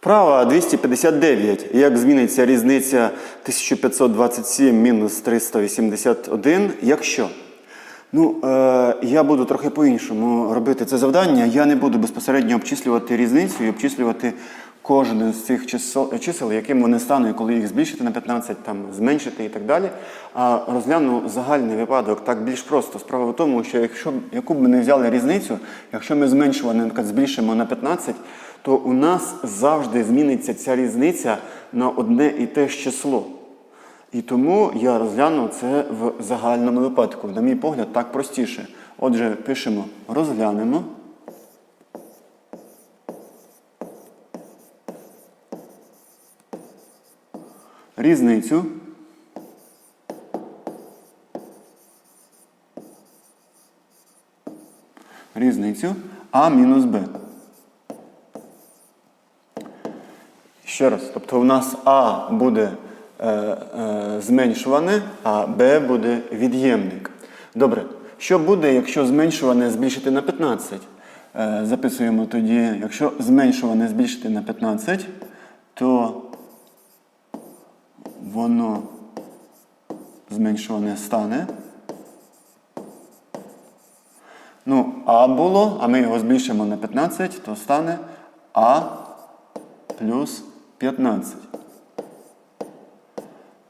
Вправа 259. Як зміниться різниця 1527 мінус 381, якщо? Ну, е, я буду трохи по-іншому робити це завдання. Я не буду безпосередньо обчислювати різницю і обчислювати кожен з цих чисел, чисел, яким вони стануть, коли їх збільшити на 15, там, зменшити і так далі. А розгляну загальний випадок так більш просто. Справа в тому, що якщо яку б ми не взяли різницю, якщо ми зменшували, наприклад, збільшимо на 15, то у нас завжди зміниться ця різниця на одне і те ж число. І тому я розгляну це в загальному випадку. На мій погляд, так простіше. Отже, пишемо розглянемо. Різницю. Різницю А мінус Б. Ще раз, тобто у нас А буде е, е, зменшуване, а Б буде від'ємник. Добре. Що буде, якщо зменшуване збільшити на 15? Е, записуємо тоді, якщо зменшуване збільшити на 15, то воно зменшуване стане. Ну, А було, а ми його збільшимо на 15, то стане А плюс 15.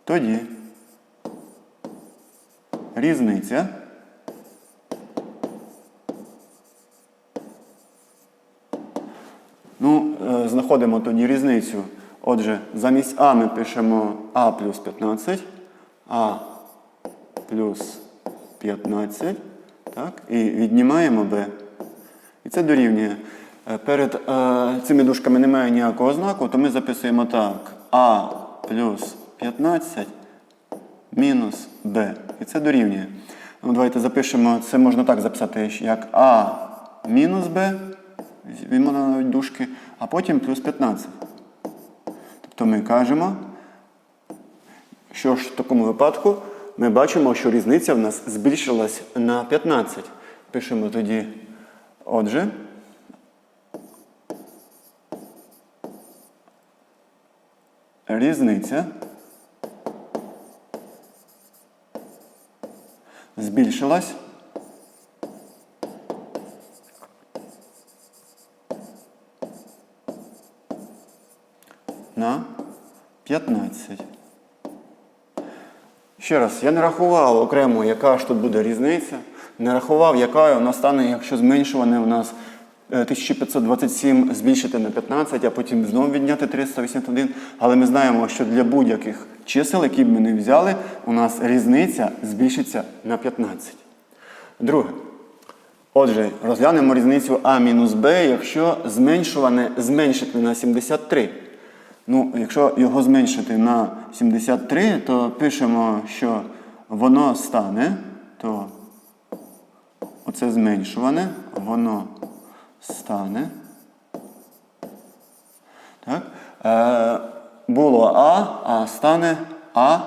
Тоді різниця Ну, е, знаходимо тоді різницю. Отже, замість А ми пишемо А плюс 15, А плюс 15. Так? І віднімаємо Б. І це дорівнює. Е, Перед е, цими дужками немає ніякого знаку, то ми записуємо так. А плюс 15 мінус Б. І це дорівнює. Ну, давайте запишемо, це можна так записати, як А мінус Б. Візьмемо навіть дужки, а потім плюс 15. Тобто ми кажемо, що ж в такому випадку ми бачимо, що різниця в нас збільшилась на 15. Пишемо тоді, отже. Різниця збільшилась на 15. Ще раз, я не рахував окремо, яка ж тут буде різниця. Не рахував, яка вона стане, якщо зменшуване у нас 1527 збільшити на 15, а потім знову відняти 381. Але ми знаємо, що для будь-яких чисел, які б ми не взяли, у нас різниця збільшиться на 15. Друге. Отже, розглянемо різницю А мінус Б, якщо зменшуване зменшити на 73. Ну, якщо його зменшити на 73, то пишемо, що воно стане, то оце зменшуване, воно стане. Так? Е, було А, а стане А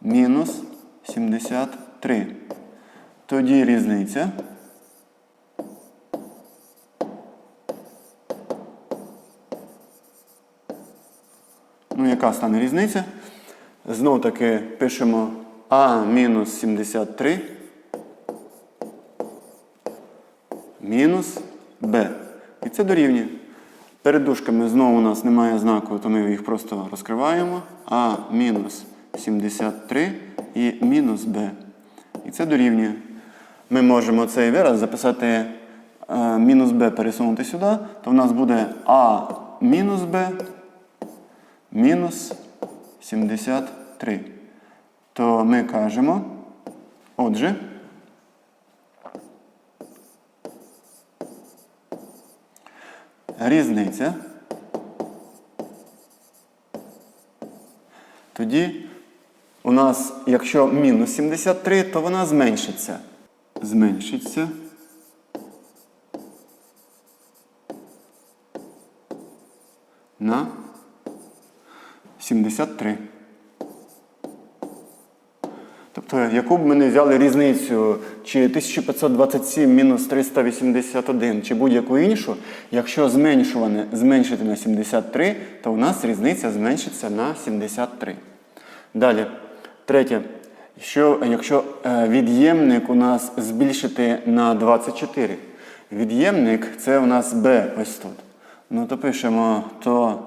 мінус 73. Тоді різниця. Ну, яка стане різниця? Знову таки пишемо А мінус 73 мінус Б. І це дорівнює. Перед дужками знову у нас немає знаку, то ми їх просто розкриваємо. А мінус 73 і мінус Б. І це дорівнює. Ми можемо цей вираз записати е, мінус Б пересунути сюди, то в нас буде А мінус Б мінус 73. То ми кажемо, отже, різниця. Тоді у нас, якщо мінус 73, то вона зменшиться. Зменшиться. На 73. Тобто яку б ми не взяли різницю, чи 1527 мінус 381, чи будь-яку іншу, якщо зменшити на 73, то у нас різниця зменшиться на 73. Далі, третє. Що, якщо е, від'ємник у нас збільшити на 24, від'ємник це у нас b ось тут. Ну то пишемо, то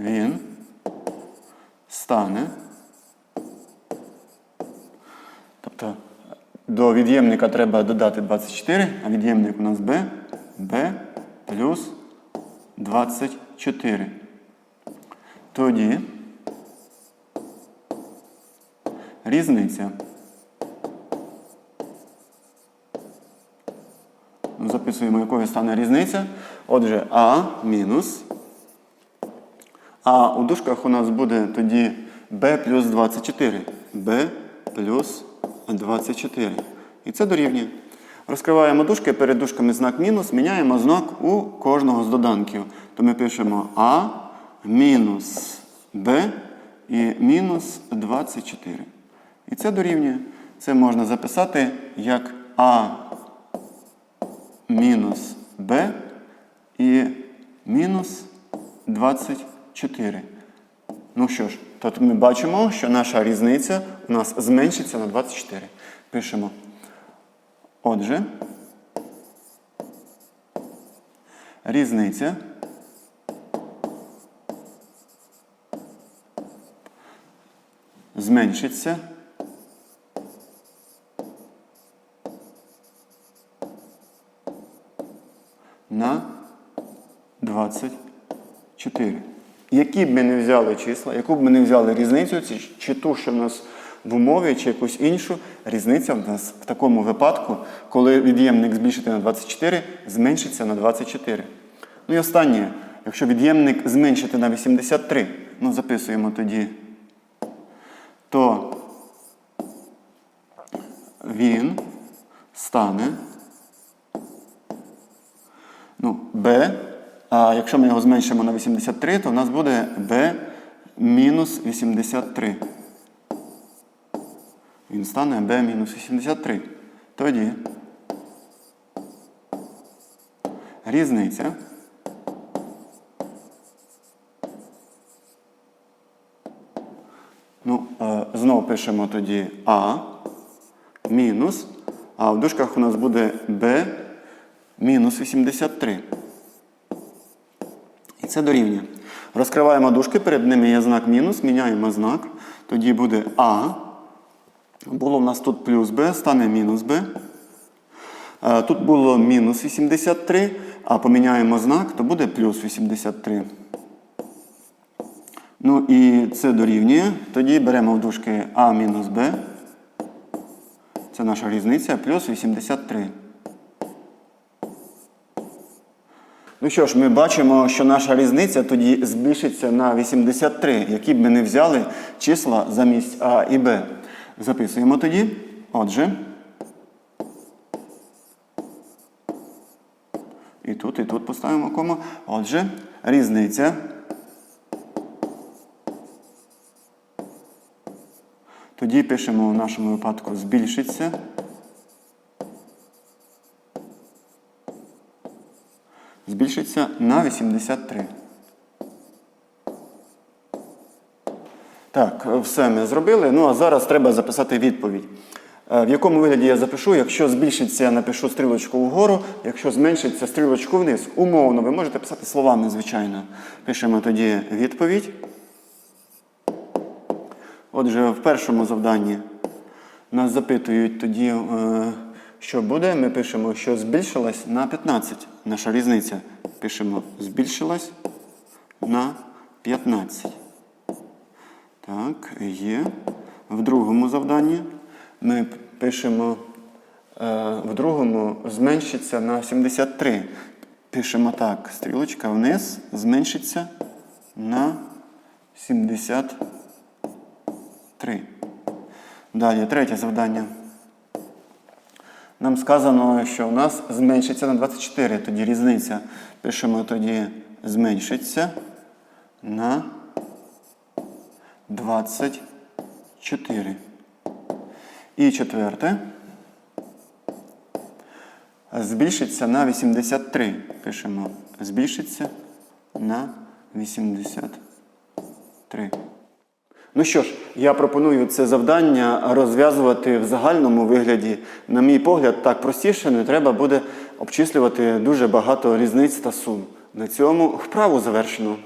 він стане. Тобто до від'ємника треба додати 24, а від'ємник у нас b, b плюс 24. Тоді різниця. Ну, Записуємо, якою стане різниця. Отже, А мінус. А у дужках у нас буде тоді b плюс 24. b плюс 24. І це дорівнює. Розкриваємо дужки, перед дужками знак мінус, міняємо знак у кожного з доданків. То ми пишемо А мінус b і мінус 24. І це дорівнює. Це можна записати як А мінус b і мінус 24. Ну що ж, тут ми бачимо, що наша різниця у нас зменшиться на 24. Пишемо. Отже, різниця зменшиться на 24. Які б ми не взяли числа, яку б ми не взяли різницю, чи, ту, що в нас в умові, чи якусь іншу, різниця в нас в такому випадку, коли від'ємник збільшити на 24, зменшиться на 24. Ну і останнє, якщо від'ємник зменшити на 83, ну записуємо тоді, то він стане ну, b, а якщо ми його зменшимо на 83, то в нас буде b мінус 83. Він стане b мінус 83. Тоді різниця Ну, е, знову пишемо тоді А мінус, а в дужках у нас буде b мінус 83. Це дорівнює. Розкриваємо дужки, перед ними є знак мінус, міняємо знак. Тоді буде А. Було в нас тут плюс b, стане мінус b. Е, Тут було мінус 83, а поміняємо знак, то буде плюс 83. Ну і це дорівнює. Тоді беремо в дужки А мінус Б. Це наша різниця, плюс 83. Ну що ж, ми бачимо, що наша різниця тоді збільшиться на 83, які б ми не взяли числа замість А і Б. Записуємо тоді. Отже. І тут, і тут поставимо кому. Отже, різниця. Тоді пишемо в нашому випадку збільшиться. Збільшиться на 83. Так, все ми зробили. Ну а зараз треба записати відповідь. Е, В якому вигляді я запишу, якщо збільшиться, напишу стрілочку вгору, якщо зменшиться стрілочку вниз. Умовно, ви можете писати словами, звичайно. Пишемо тоді відповідь. Отже, в першому завданні нас запитують тоді, е, що буде. Ми пишемо, що збільшилась на 15. Наша різниця. Пишемо збільшилась на 15. Так, є. В другому завданні ми пишемо, е, в другому зменшиться на 73. Пишемо так, стрілочка вниз зменшиться на 73. Далі, третє завдання. Нам сказано, що у нас зменшиться на 24, тоді різниця. Пишемо тоді зменшиться на 4. І четверте. Збільшиться на 83. Пишемо. Збільшиться на 83. Ну що ж, я пропоную це завдання розв'язувати в загальному вигляді. На мій погляд, так простіше, не треба буде обчислювати дуже багато різниць та сум. На цьому вправу завершено.